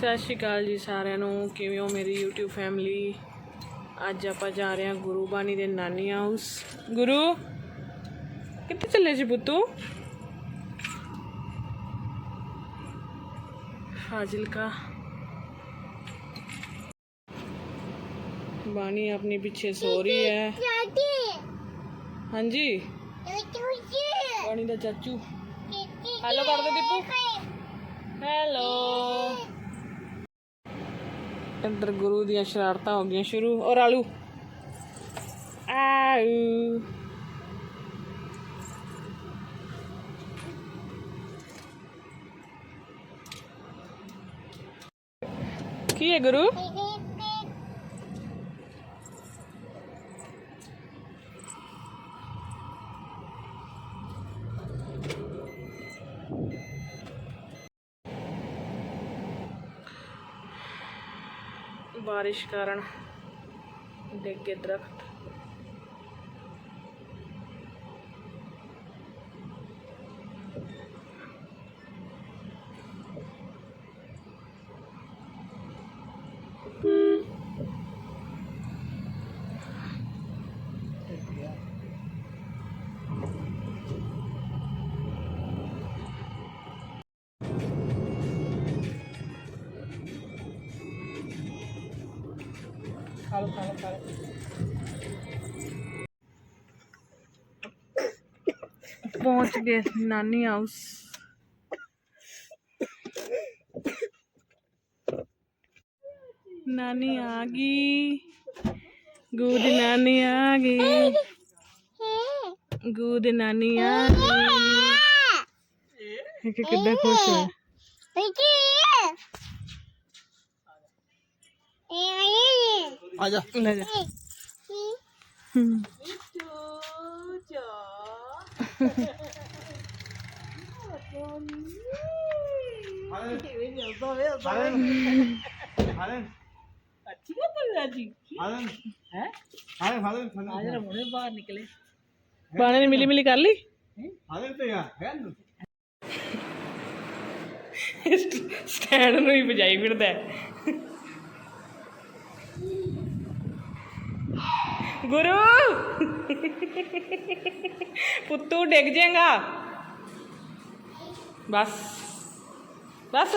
ਸਤਿ ਸ਼੍ਰੀ ਅਕਾਲ ਜੀ ਸਾਰਿਆਂ ਨੂੰ। ਕਿਵੇਂ ਹੋ ਮੇਰੀ YouTube ਫੈਮਿਲੀ ਅੱਜ ਆਪਾਂ ਜਾ ਰਹੇ ਹਾਂ ਗੁਰੂ ਬਾਣੀ ਦੇ ਨਾਨੀ ਹਾਊਸ ਗੁਰੂ, ਕਿੱਥੇ ਚੱਲੇ ਜੀ ਬੁੱਤੂ ਫਾਜ਼ਿਲਕਾ। ਬਾਣੀ ਆਪਣੇ ਪਿੱਛੇ ਸੋ ਰਹੀ ਹੈ। ਹਾਂਜੀ। ਬਾਣੀ ਦਾ ਚਾਚੂ। ਹੈਲੋ ਕਰ ਦੇ ਦੀਪੂ। ਹੈਲੋ ਇੱਧਰ ਗੁਰੂ ਦੀਆਂ ਸ਼ਰਾਰਤਾਂ ਹੋ ਗਈਆਂ ਸ਼ੁਰੂ। ਔਰ ਆਲੂ ਆਊ। ਕੀ ਹੈ ਗੁਰੂ? ਬਾਰਿਸ਼ ਕਾਰਨ ਡਿੱਗੇ ਗਏ ਦਰਖਤ। ਖਾ ਲਓ ਖਾ ਲਓ ਖਾ ਲਓ। ਪਹੁੰਚ ਗਏ ਨਾਨੀ ਹਾਊਸ ਨਾਨੀ ਆ ਗਈ। ਗੁੱਡ ਨਾਨੀ ਆ ਗਈ। ਗੁੱਡ ਨਾਨੀ ਆ ਗਈ। ਕਿ ਕਿੱਦਾਂ ਖੁਸ਼ ਹੈ ਆ ਜਾ। ਲੈ ਜਾ। ਹਮ। ਹਾਲਨ ਅੱਛੀ ਗੱਲ ਹੈ ਜੀ। ਹਾਲਨ ਹੈ? ਹਾਲਨ ਹਾਲਨ ਹਾਲਨ ਹੁਣੇ ਬਾਹਰ ਨਿਕਲੇ। ਬਾਣੇ ਨੇ ਮਿਲੀ ਮਿਲੀ ਕਰ ਲਈ? ਹਾਲਨ ਤੇ ਆ ਹੈ ਨਾ ਸਟੈਂਡ ਨੂੰ ਹੀ ਵਜਾਈ ਫਿਰਦਾ ਹੈ। ਗੁਰੂ। ਪੁੱਤੂ ਡਿੱਗ ਜਾਏਗਾ ਬਸ। ਬਸ।